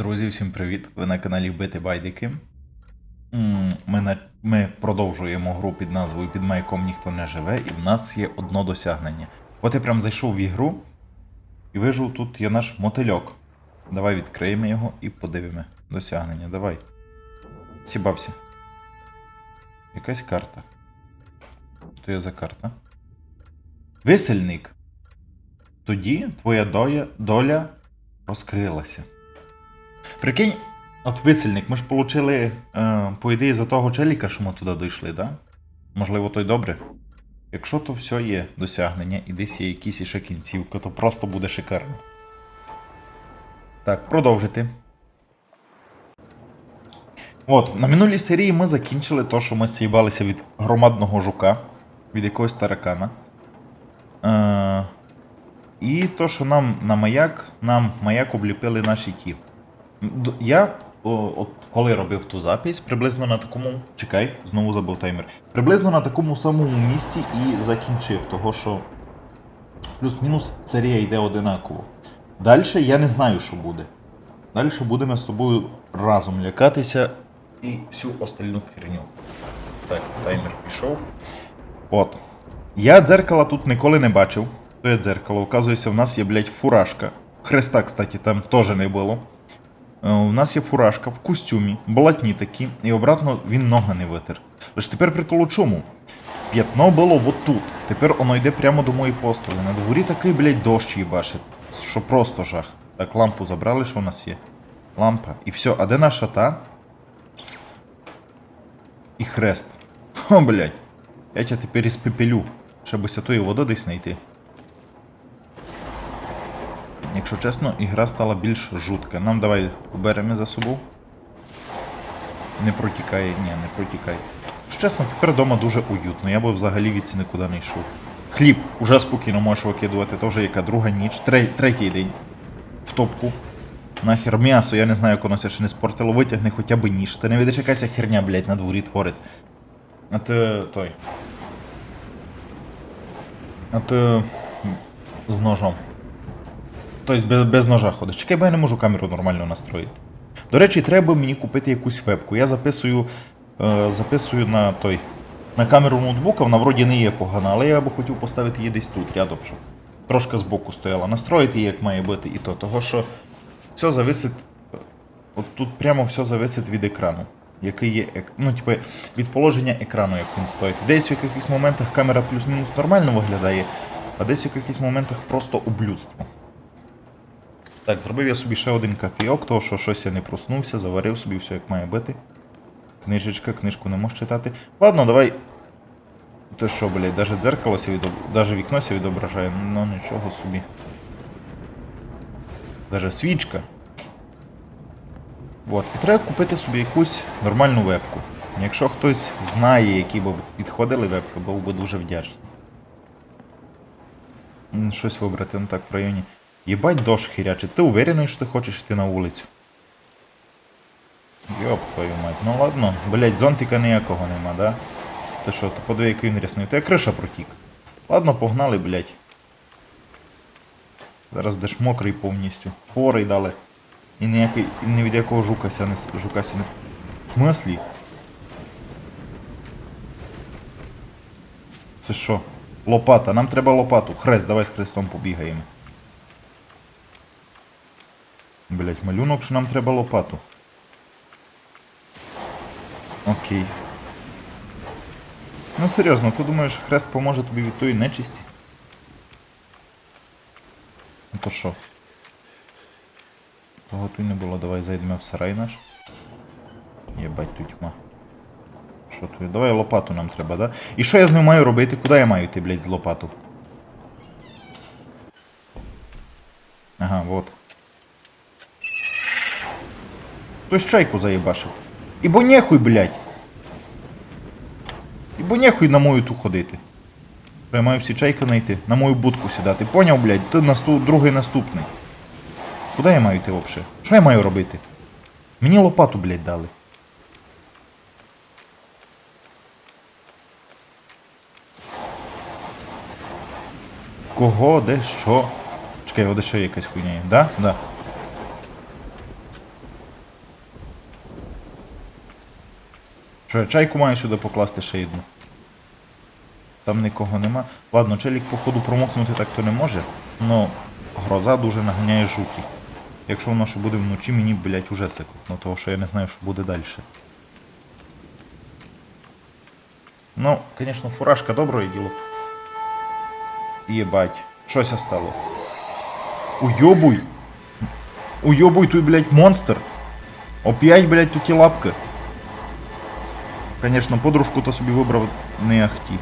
Друзі, всім привіт! Ви на каналі Бити Байдики. Ми, на... Ми продовжуємо гру під назвою Під маяком ніхто не живе, і в нас є одно досягнення. От я прям зайшов в ігру і вижу, тут є наш мотильок. Давай відкриємо його і подивимо. Досягнення, давай. Сібався. Якась карта. Що є за карта? Висельник. Тоді твоя доля розкрилася. Прикинь, от висельник, ми ж получили, е, по ідеї, за того челіка, що ми туди дійшли, да? Можливо, то й добре. Якщо то все є досягнення і десь є якісь іще кінцівка, то просто буде шикарно. Так, продовжити. От, на минулій серії ми закінчили то, що ми с'їбалися від громадного жука, від якогось таракана. Е, і то, що нам на маяк, нам маяк обліпили наші ті. Я, о, от коли робив ту запись, приблизно на такому. Чекай, знову забув таймер. Приблизно на такому самому місці і закінчив, того що плюс-мінус серія йде одинаково. Далі я не знаю, що буде. Далі будемо з тобою разом лякатися і всю остальну херню. Так, таймер пішов. От. Я дзеркала тут ніколи не бачив. То є дзеркало. Оказується, в нас є, блядь, фуражка. Хреста, кстати, там теж не було. Е, У нас є фуражка в костюмі, блатні такі, і обратно він ноги не витер. Лише тепер прикол у чому? П'ятно було от тут. Тепер воно йде прямо до моєї постелі. На дворі такий, блядь, дощ їбашить. Що просто жах. Так, лампу забрали, що у нас є? Лампа. І все, а де наша та? І хрест. О, блядь. Я тебе тепер іспепелю. Щоб святої води десь знайти. Якщо чесно, ігра стала більш жутка. Нам давай уберемо за собою. Не протікає, ні, не протікає. Якщо чесно, тепер вдома дуже уютно. Я би взагалі від нікуди не йшов. Хліб уже спокійно можеш викидувати, то вже яка друга ніч, Тре- третій день. В топку. Нахер м'ясо, я не знаю, як воно це ще не спортило, витягни хоча б ніж. Ти не видиш якась херня, блядь, на дворі творить. А ти той. А ти з ножом. Тобто без, без ножа ходиш. Чекай, бо я не можу камеру нормально настроїти. До речі, треба мені купити якусь вебку. Я записую, е, записую на той. На камеру ноутбука, вона вроді не є погана, але я би хотів поставити її десь тут, рядом, щоб трошки збоку стояла. Настроїти її, як має бути, і то. Того що все зависить. От тут прямо все зависить від екрану. Який є, ну, типу, від положення екрану, як він стоїть. Десь в якихось моментах камера плюс-мінус нормально виглядає, а десь в якихось моментах просто ублюдство. Так, зробив я собі ще один копійок, того що щось я не проснувся, заварив собі все як має бути. Книжечка, книжку не можеш читати. Ладно, давай. Ти що, блядь, даже дзеркало сі відоб... даже вікно сі відображає, ну нічого собі. Даже свічка. От, і треба купити собі якусь нормальну вебку. Якщо хтось знає, які б підходили вебки, був би дуже вдячний. Щось вибрати, ну так, в районі. Єбать дощ хірячить. Ти уверений, що ти хочеш йти на вулицю? Йоп твою мать. Ну ладно, блять, зонтика ніякого нема, да? Ти що, ти подиви, який він рясний. Ти криша протік. Ладно, погнали, блять. Зараз будеш мокрий повністю. Хворий дали. І ніякий, і ні від якого жукася не жукася не. В смислі? Це що? Лопата, нам треба лопату. Хрест, давай з хрестом побігаємо. Блять, малюнок, що нам треба лопату. Окей. Ну серйозно, ти думаєш, хрест поможе тобі від тої нечисті? Ну то що? Того тут не було, давай зайдемо в сарай наш. Єбать тут тьма. Що тут? Давай лопату нам треба, да? І що я з нею маю робити? Куди я маю йти, блядь, з лопату? Ага, вот. Хтось чайку заєбашив. Ібо нехуй, блядь. Ібо нехуй на мою ту ходити. Я маю всі чайки знайти, на мою будку сідати. Поняв, блядь, ти насту... другий наступний. Куди я маю йти взагалі? Що я маю робити? Мені лопату, блядь, дали. Кого, де, що? Чекай, де ще якась хуйня є. Да? Да. Що, я чайку маю сюди покласти ще одну. Там нікого нема. Ладно, челік, походу, промокнути так то не може. Но гроза дуже наганяє жуки. Якщо воно ще буде вночі, мені, блять, уже секундно, того що я не знаю, що буде далі. Ну, звісно, фуражка добре діло. Єбать, щося стало. Уйобуй! Уйобуй тут, блядь, монстр! Опять, блядь, тут ті лапки. Конечно, подружку то собі вибрав не ахті.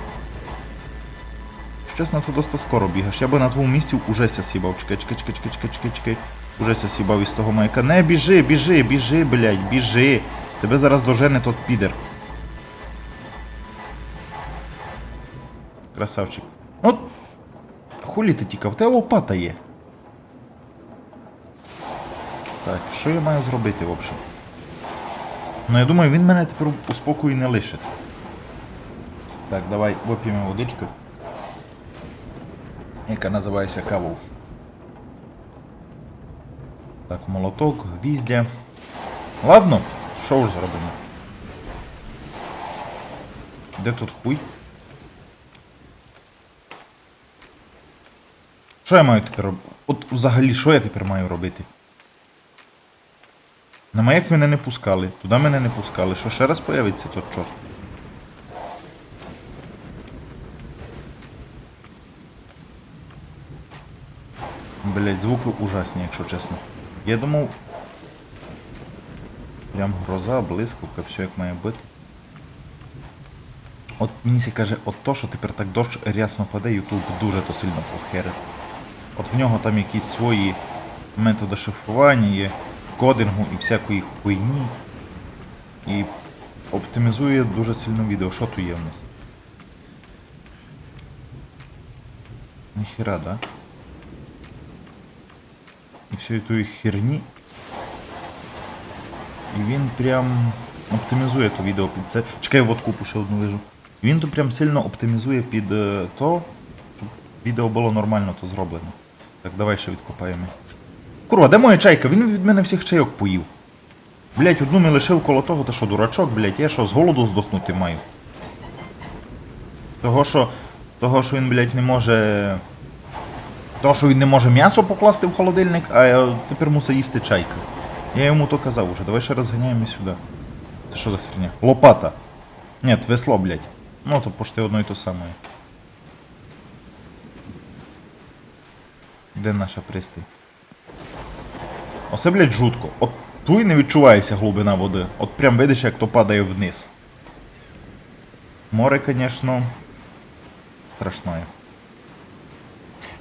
Чесно, то досить скоро бігаєш. Я би на твоєму місці уже ся сібав. Чекай, чекай, чекай, чекай, чекай, чекай, чекай. Уже ся сібав із того маяка. Не, біжи, біжи, біжи, блядь, біжи. Тебе зараз дожене тот підер. Красавчик. Ну, хулі ти тікав, те лопата є. Так, що я маю зробити, в общем? Ну, я думаю, він мене тепер у спокої не лишить. Так, давай вип'ємо водичку. Яка називається каву. Так, молоток, гвіздя. Ладно, що ж зробимо? Де тут хуй? Що я маю тепер робити? От взагалі, що я тепер маю робити? На маяк мене не пускали, туди мене не пускали. Що ще раз появиться тот чорт? Блять, звуки ужасні, якщо чесно. Я думав. Прям гроза, блискавка, все як має бути. От мені сі каже, от то, що тепер так дощ рясно паде, Ютуб дуже то сильно похерить. От в нього там якісь свої методи шифрування є, кодингу і всякої хуйні. І оптимізує дуже сильно відео. Що тут є в нас? Ніхіра, да? І всієї тої херні. І він прям оптимізує то відео під це. Чекай, водку ще одну лежу. Він то прям сильно оптимізує під е, то, щоб відео було нормально то зроблено. Так, давай ще відкопаємо. Курва, де моя чайка? Він від мене всіх чайок поїв. Блять, одну ми лишив коло того, то що дурачок, блять, я що, з голоду здохнути маю. Того що. Того, що він, блять, не може. Того, що він не може м'ясо покласти в холодильник, а е, тепер мусить їсти чайка. Я йому то казав уже, давай ще розганяємо сюди. Це що за херня? Лопата. Ні, весло, блять. Ну, то пошти одно і то саме. Де наша пристань? Оце, блядь, жутко. От тут і не відчувається глибина води. От прям видиш, як то падає вниз. Море, звісно, страшне.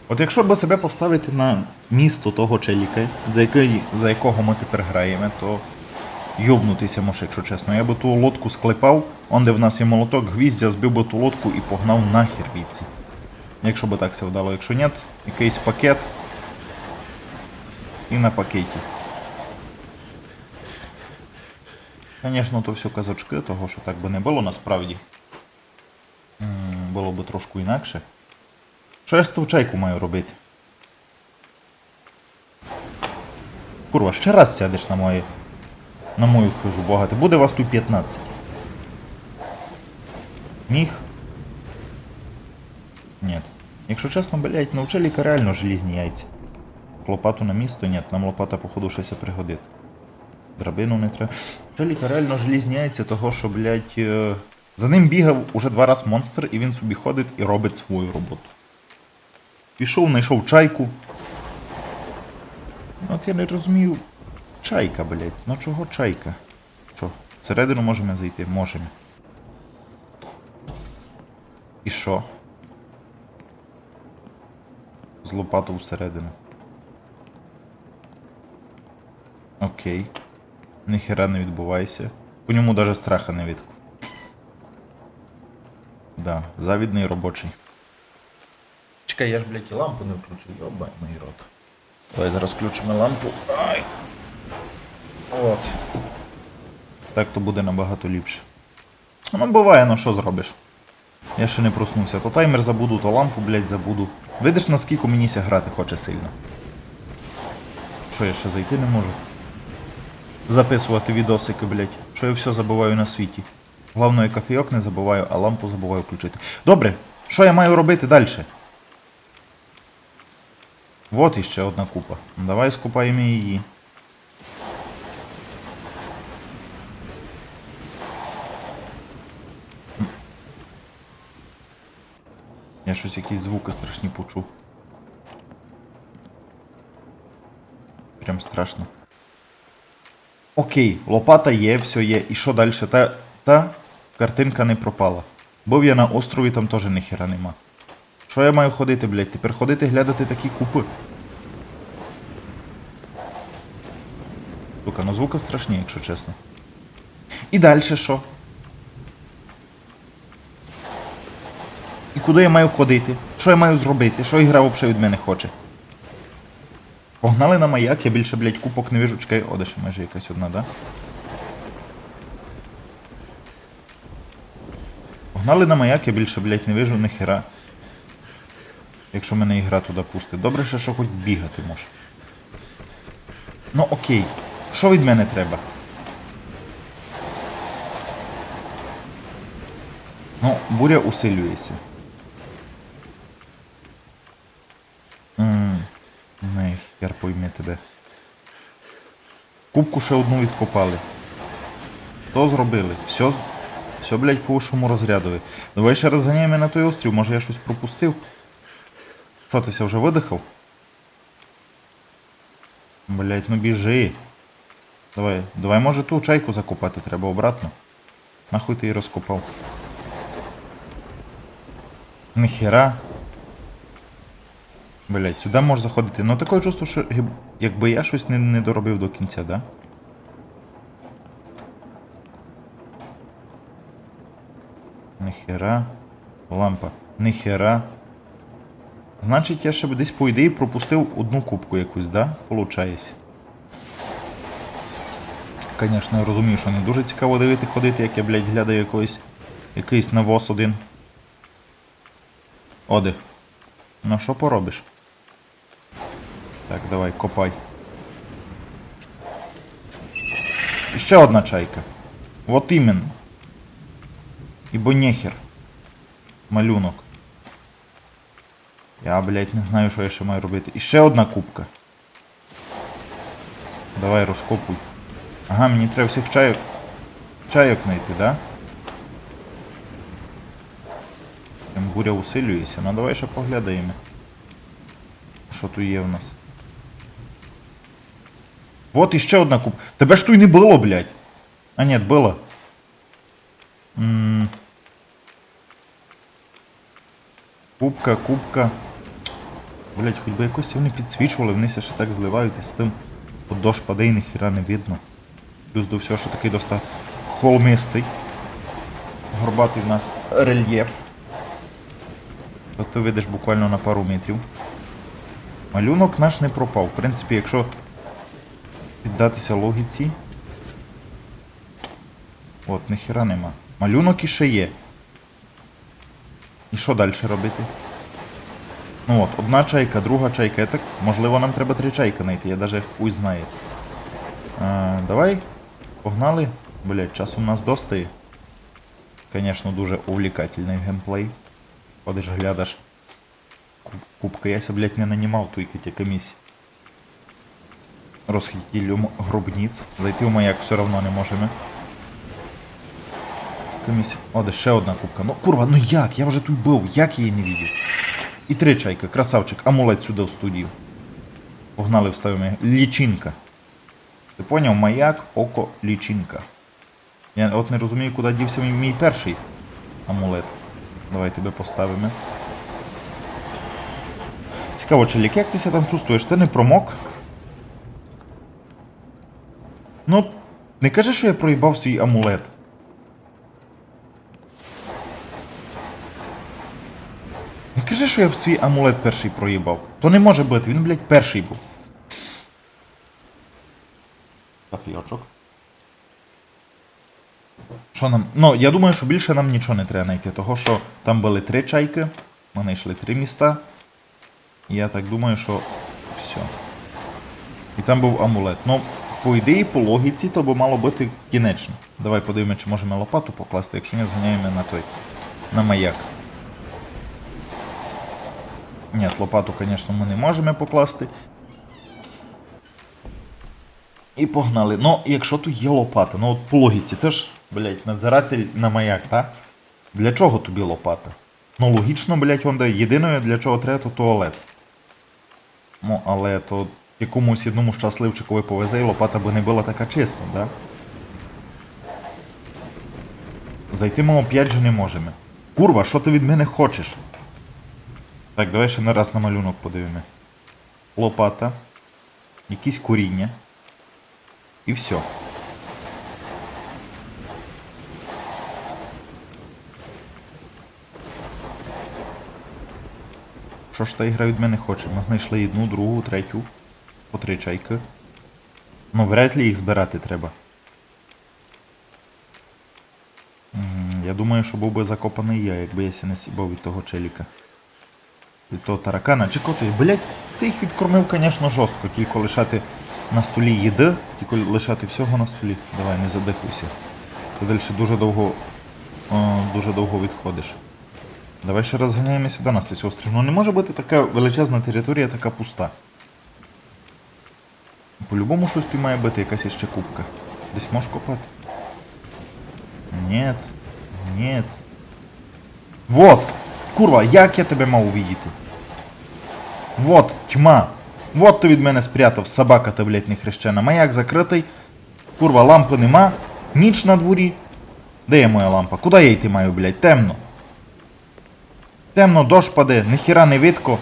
От якщо б себе поставити на місто того челіка, за, який, за якого ми тепер граємо, то йобнутися може, якщо чесно. Я би ту лодку склепав, он де в нас є молоток, гвіздя, збив би ту лодку і погнав нахер вівці. Якщо би так все вдало. Якщо ні, якийсь пакет і на пакеті. Звісно, то все казочки, того що так би не було насправді. М, Було би трошку інакше. Що я з ту чайку маю робити? Курва, ще раз сядеш на моє. На мою хижу богати. Буде вас тут 15. Міг? Ні. Якщо чесно, блять, у реально желізні яйця. Лопату на місто, ні, нам лопата, походу, щось пригодить. Драбину не треба. Челіка реально желізні яйця, того що, блять, е, за ним бігав уже два раз монстр, і він собі ходить і робить свою роботу. Пішов, знайшов чайку. Ну, От я не розумію. Чайка, блять. Ну чого чайка? Що? Всередину можемо зайти? Можемо. І що? З лопату всередину. Окей. Ніхера не відбувається. По ньому даже страха не видко. Да, завідний робочий. Чекай, я ж, блядь, і лампу не включу, включив, йобаний рот. Давай зараз включимо лампу. Ай! От. Так то буде набагато ліпше. Ну, буває, ну що зробиш. Я ще не проснувся. То таймер забуду, то лампу, блядь, забуду. Видиш, наскільки мені ся грати хоче сильно. Що я ще зайти не можу? Записувати відосики, блядь. Що я все забуваю на світі. Главное, кофійок не забуваю, а лампу забуваю включити. Добре, що я маю робити далі? Вот іще одна купа. Давай скупаємо її. Я щось якісь звуки страшні почув. Прям страшно. Окей, лопата є, все є. І що далі? Та, та картинка не пропала. Був я на острові, там теж ніхера нема. Що я маю ходити, блядь? Тепер ходити глядати такі купи. Сука, ну звука страшні, якщо чесно. І далі що? І куди я маю ходити? Що я маю зробити? Що ігра взагалі від мене хоче? Погнали на маяк, я більше, блядь, купок не вижу. Чекай, о, ще майже якась одна, да? Погнали на маяк, я більше, блядь, не вижу ніхера. Якщо мене ігра туди пустить. Добре, ще що хоч бігати може. Ну окей. Що від мене треба? Ну, буря усилюється. Не, хер пойми тебе. Кубку ще одну відкопали. То зробили. Все, все, блядь, по ушому розрядові. Давай ще розганяємо на той острів, може я щось пропустив. Що, ти ся вже видихав? Блять, ну біжи. Давай, давай, може ту чайку закопати треба обратно. Нахуй ти її розкопав. Ніхера. Блять, сюди можеш заходити. Ну таке чувство, що якби я щось не, не доробив до кінця, да? Ніхера. Лампа. Ніхера. Значить, я ще б десь по ідеї пропустив одну кубку якусь, да? Получається. Звісно, я розумію, що не дуже цікаво дивити ходити, як я, блядь, глядаю якийсь, якийсь навоз один. Оди. Ну що поробиш? Так, давай, копай. І ще одна чайка. Вот іменно. Ібо нехер. Малюнок. Я, блядь, не знаю, що я ще маю робити. І ще одна кубка. Давай розкопуй. Ага, мені треба всіх чайок. Чайок знайти, да? Там буря усилюється. Ну давай ще поглядаємо. Що тут є в нас? Вот іще одна кубка. Тебе ж тут не було, блядь. А ні, було. М. Кубка, кубка. Блять, хоч би якось вони підсвічували, вони ще так зливають і з тим дощ паде і ніхіра не видно. Плюс до всього, що такий доста холмистий. Горбатий в нас рельєф. От ти видиш буквально на пару метрів. Малюнок наш не пропав. В принципі, якщо піддатися логіці. От, ніхіра нема. Малюнок іще є. І що далі робити? Ну от, одна чайка, друга чайка. Так, можливо, нам треба три чайки знайти, я навіть хуй знає. А, давай, погнали. Блять, часу у нас достає. Звісно, дуже увлекательний геймплей. Ходиш, глядаш. Кубка я блять, не нанімав тільки ті комісії. Розхитілю гробниць. Зайти в маяк все одно не можемо. Комісія. О, де ще одна кубка. Ну курва, ну як? Я вже тут був, як її не видів. І три чайка, красавчик, амулет сюди в студію. Погнали, вставимо. Лічинка. Ти поняв? Маяк, око, лічинка. Я от не розумію, куди дівся мій, мій перший амулет. Давай тебе поставимо. Цікаво, Челік, як ти себе там чувствуєш? Ти не промок? Ну, не кажи, що я проїбав свій амулет. Не кажи, що я б свій амулет перший проїбав. То не може бути, він, блядь, перший був. Кофійочок. Що нам. Ну, я думаю, що більше нам нічого не треба знайти, того що там були три чайки, ми знайшли три міста. Я так думаю, що все. І там був амулет. Ну, по ідеї, по логіці, то би мало бути кінечно. Давай подивимося, чи можемо лопату покласти, якщо не зганяємо на той. На маяк. Ні, лопату, звісно, ми не можемо покласти. І погнали. Ну, якщо тут є лопата, ну от по логіці, теж, блядь, надзиратель на маяк, так? Для чого тобі лопата? Ну, логічно, блядь, вон де єдиною для чого треба, то туалет. Ну, але то якомусь одному щасливчикові повезе, і лопата би не була така чиста, да? Зайти ми опять же не можемо. Курва, що ти від мене хочеш? Так, давай ще на раз на малюнок подивимо. Лопата, якісь коріння. І все. Що ж та ігра від мене хоче? Ми знайшли одну, другу, третю, по три чайки. Ну, вряд ли їх збирати треба. Я думаю, що був би закопаний я, якби я не сібав від того челіка. Від того таракана. Чи коти, блять, ти їх відкормив, звісно, жорстко, тільки лишати на столі їди, тільки лишати всього на столі. Давай, не задихуйся. Ти далі дуже довго. О, дуже довго відходиш. Давай ще розганяємо сюди на цей острів. Ну не може бути така величезна територія, така пуста. По-любому щось тут має бути, якась іще кубка. Десь можеш копати? Нет. Нет. Вот! Курва, як я тебе мав увидіти? Вот, тьма. Вот ти від мене спрятав, собака ти, блядь, нехрещена. Маяк закритий. Курва, лампи нема. Ніч на дворі. Де є моя лампа? Куди я йти маю, блядь? Темно. Темно, дощ паде, ніхіра не видко.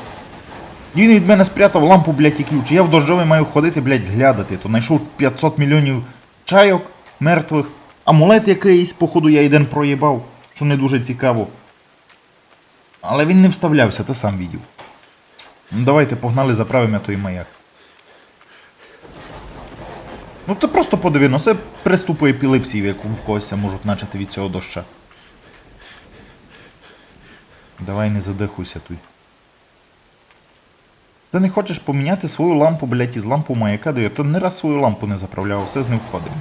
Він від мене спрятав лампу, блядь, і ключ. Я в дощовий маю ходити, блядь, глядати. То знайшов 500 мільйонів чайок мертвих. Амулет якийсь, походу, я один проїбав, що не дуже цікаво. Але він не вставлявся, ти сам відів. Ну давайте погнали, заправимо той маяк. Ну ти просто подиви, ну це приступи епілепсії, яку в когось можуть почати від цього доща. Давай не задихуйся тут. Ти не хочеш поміняти свою лампу, блядь, із лампу маяка, де я ти не раз свою лампу не заправляв, все з ним входимо.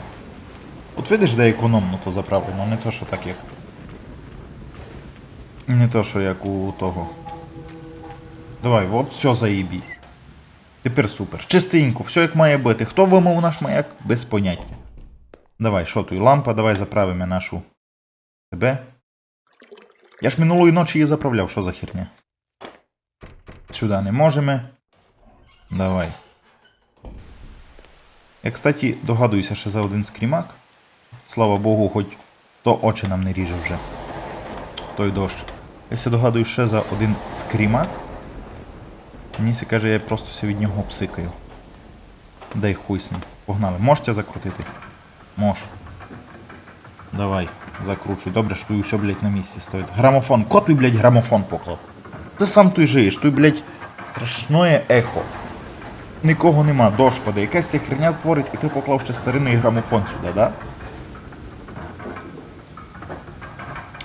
От видиш, де економно то заправлено, не то, що так як. Не то, що як у того. Давай, от все заїбісь. Тепер супер. Чистенько, все як має бути. Хто вимов наш маяк? Без поняття. Давай, що тут? Лампа, давай заправимо нашу. Тебе. Я ж минулої ночі її заправляв, що за херня? Сюди не можемо. Давай. Я, кстати, догадуюся ще за один скрімак. Слава Богу, хоч то очі нам не ріже вже. Той дощ. Я ся догадую ще за один скрімак. Мені каже, я просто ся від нього псикаю. Дай хуй з ним. Погнали. Можете закрутити? Мож. Давай, закручуй. Добре, що тут все, блядь, на місці стоїть. Грамофон. Ко той, блядь, грамофон поклав? Ти сам той жиєш, той, блядь, страшне ехо. Нікого нема, дощ паде. Якась ця херня творить, і ти поклав ще старинний грамофон сюди, да?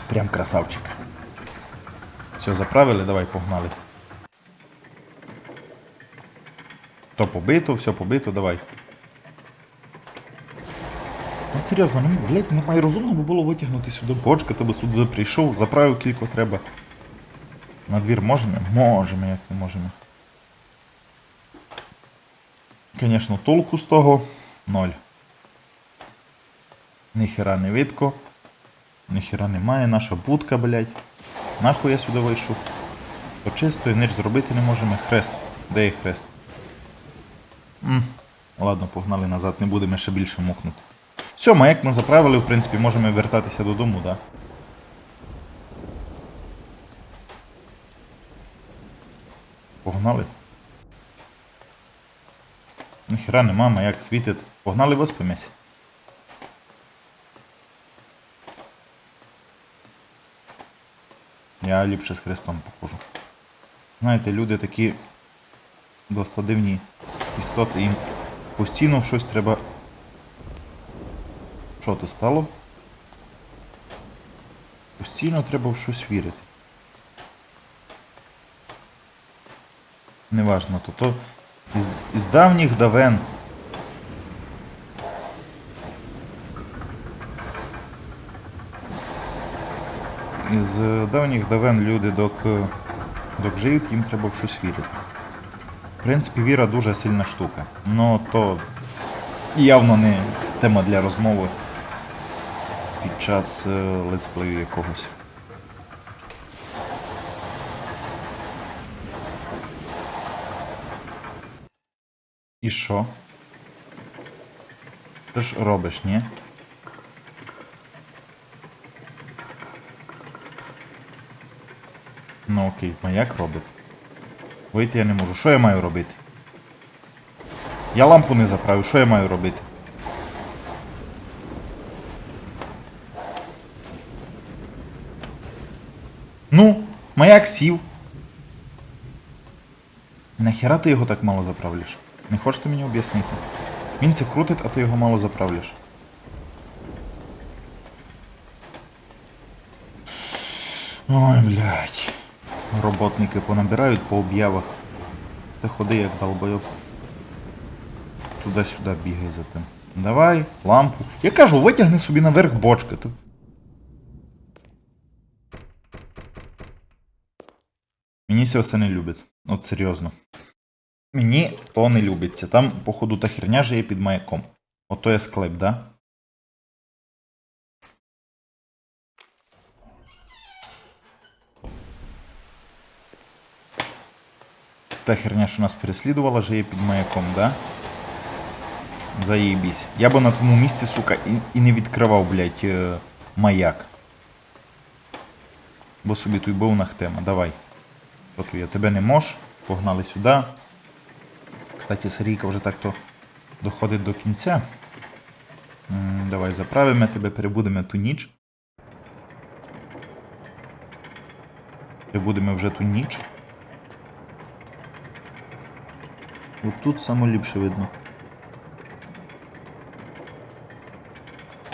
Прям красавчик. Все, заправили, давай погнали. То побито, все побито, давай. Ну серйозно, ну, блядь, немає розумно би було витягнути сюди бочка, тебе сюди прийшов, заправив кілько треба. На двір можемо? Можемо, як не можемо. Звісно, толку з того ноль. Ніхера не видко. Ніхера немає, наша будка, блядь. Нахуй я сюди вийшов. То чисто, ніч зробити не можемо. Хрест. Де є хрест? М. Ладно, погнали назад, не будемо ще більше мокнути. Все, маяк ми заправили, в принципі, можемо вертатися додому, да? Погнали. Ніхера нема, маяк світить. Погнали виспимось. Я ліпше з хрестом покажу. Знаєте, люди такі досить дивні істоти, їм постійно щось треба. Що то стало? Постійно треба в щось вірити. Неважно, то то із, із давніх давен. Із е, давніх давен люди док, е, док живуть, їм треба в щось вірити. В принципі, віра дуже сильна штука. Ну то явно не тема для розмови під час е, летсплею якогось. І що? Ти ж робиш, ні? Ну окей, маяк робить. Вийти я не можу. Що я маю робити? Я лампу не заправив, що я маю робити? Ну, маяк сів. Нахіра ти його так мало заправляш? Не хочеш ти мені об'яснити? Він це крутить, а ти його мало заправляш. Ой, блядь. Роботники понабирають по об'явах. Ти ходи як долбойоб. Туди-сюди бігай за тим. Давай, лампу. Я кажу, витягни собі наверх бочки. Ти... Мені все це не любить. От серйозно. Мені то не любиться. Там, походу, та херня же є під маяком. Ото є склеп, да? Та херня, що нас переслідувала, же є під маяком, да? Заєбісь. Я би на тому місці, сука, і, і не відкривав, блядь, е, маяк. Бо собі тут був нахтема. Давай. От я тебе не мож. Погнали сюди. Кстати, серійка вже так-то доходить до кінця. Давай заправимо тебе, перебудемо ту ніч. Перебудемо вже ту ніч. От тут саме ліпше видно.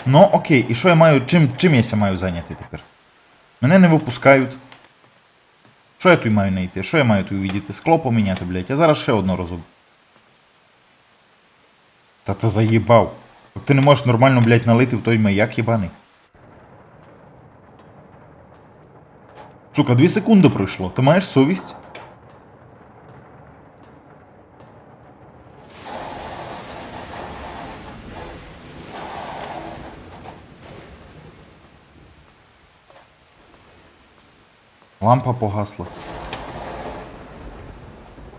Ну, окей, і що я маю. Чим, чим я маю зайняти тепер? Мене не випускають. Що я тут маю знайти? Що я маю тут увидіти? Скло поміняти, блядь. Я зараз ще одно розум. Та ти заїбав. Ти не можеш нормально, блядь, налити в той маяк єбаний. Сука, дві секунди пройшло. Ти маєш совість? Лампа погасла.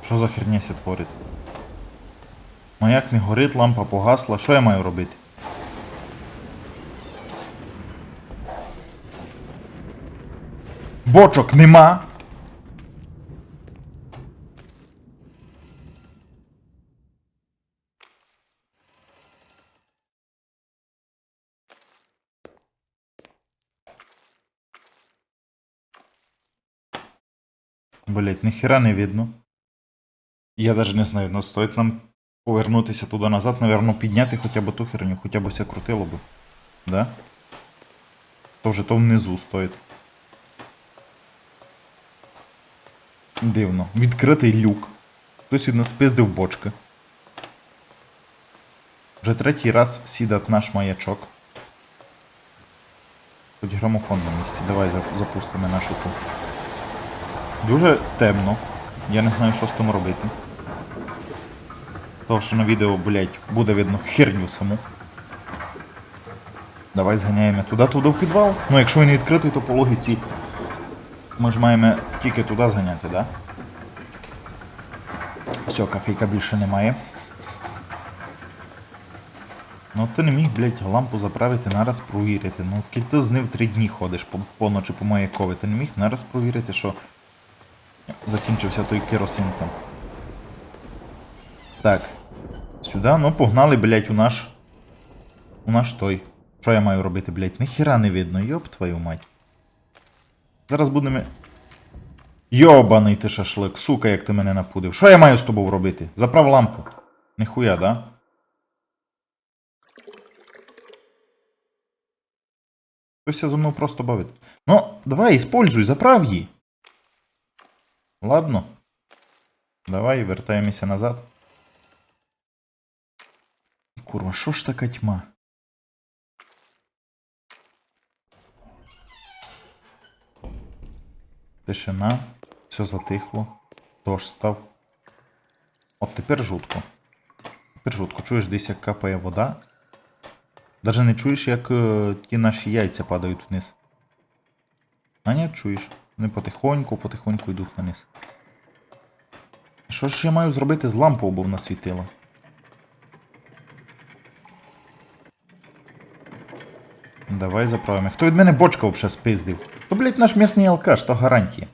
Що за херня ся творить? Маяк не горить, лампа погасла. Що я маю робити? Бочок нема. Блять, ніхера не видно. Я даже не знаю, ну стоїть нам повернутися туди назад, наверно, підняти хоча б ту херню, хоча б ся крутило би. Да? Тоже то внизу стоїть. Дивно. Відкритий люк. Хтось від нас пиздив бочки. Вже третій раз сідать наш маячок. Хоч грамофон на місці. Давай запустимо нашу ту. Дуже темно. Я не знаю, що з тим робити. Того, що на відео, блять, буде видно херню саму. Давай зганяємо туди, туди в підвал. Ну, якщо він відкритий, то по логіці ми ж маємо тільки туди зганяти, да? Все, кафейка більше немає. Ну ти не міг, блядь, лампу заправити, нараз провірити. Ну, ти з ним три дні ходиш по, по ночі по маякові, ти не міг нараз провірити, що закінчився той керосин там. Так. Сюди, ну погнали, блядь, у наш. У наш той. Що я маю робити, блядь? Ніхіра не видно, йоп твою мать. Зараз будемо. Йобаний ти шашлик, сука, як ти мене напудив. Що я маю з тобою робити? Заправ лампу. Ніхуя, да? Хтось зі мною просто бавить. Ну, давай, используй, заправ її. Ладно. Давай, вертаємося назад. Курва, що ж така тьма? Тишина. Все затихло. Дощ став. От тепер жутко. Тепер жутко. Чуєш десь, як капає вода. Даже не чуєш, як е, ті наші яйця падають вниз. А ні, чуєш. Вони потихоньку, потихоньку йдуть вниз. Що ж я маю зробити з лампою, бо вона світила? Давай заправимо. Хто від мене бочка взагалі спиздив? То, блять, наш м'ясний алкаш, то гарантія.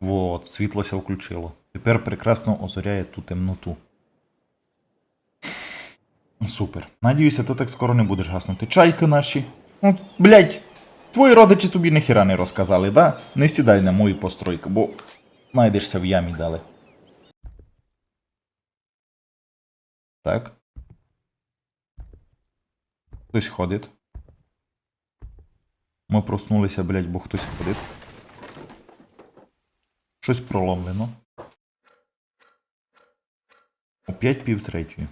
Вот, світлося включило. Тепер прекрасно озоряє ту темноту. Супер. Надіюся, ти так скоро не будеш гаснути. Чайки наші. Ну, блять, твої родичі тобі ніхіра не розказали, да? Не сідай на мою постройку, бо знайдешся в ямі далі. Так. Хтось ходить. Ми проснулися, блять, бо хтось ходить. Щось проломлено. Опять пів третьої.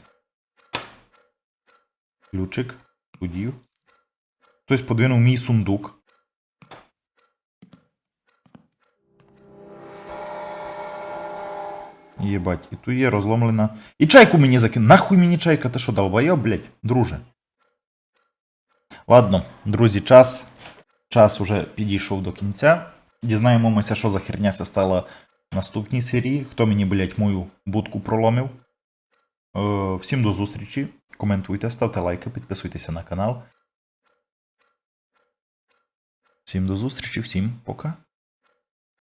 Ключик. Судів. Хтось подвинув мій сундук. Єбать, і тут є розломлена. І чайку мені закинув. Нахуй мені чайка, ти що, долбайоб, блядь, друже. Ладно, друзі, час. Час уже підійшов до кінця. Дізнаємося, що за херня це стала в наступній серії. Хто мені, блять, мою будку проломив. Е, всім до зустрічі. Коментуйте, ставте лайки, підписуйтеся на канал. Всім до зустрічі, всім пока.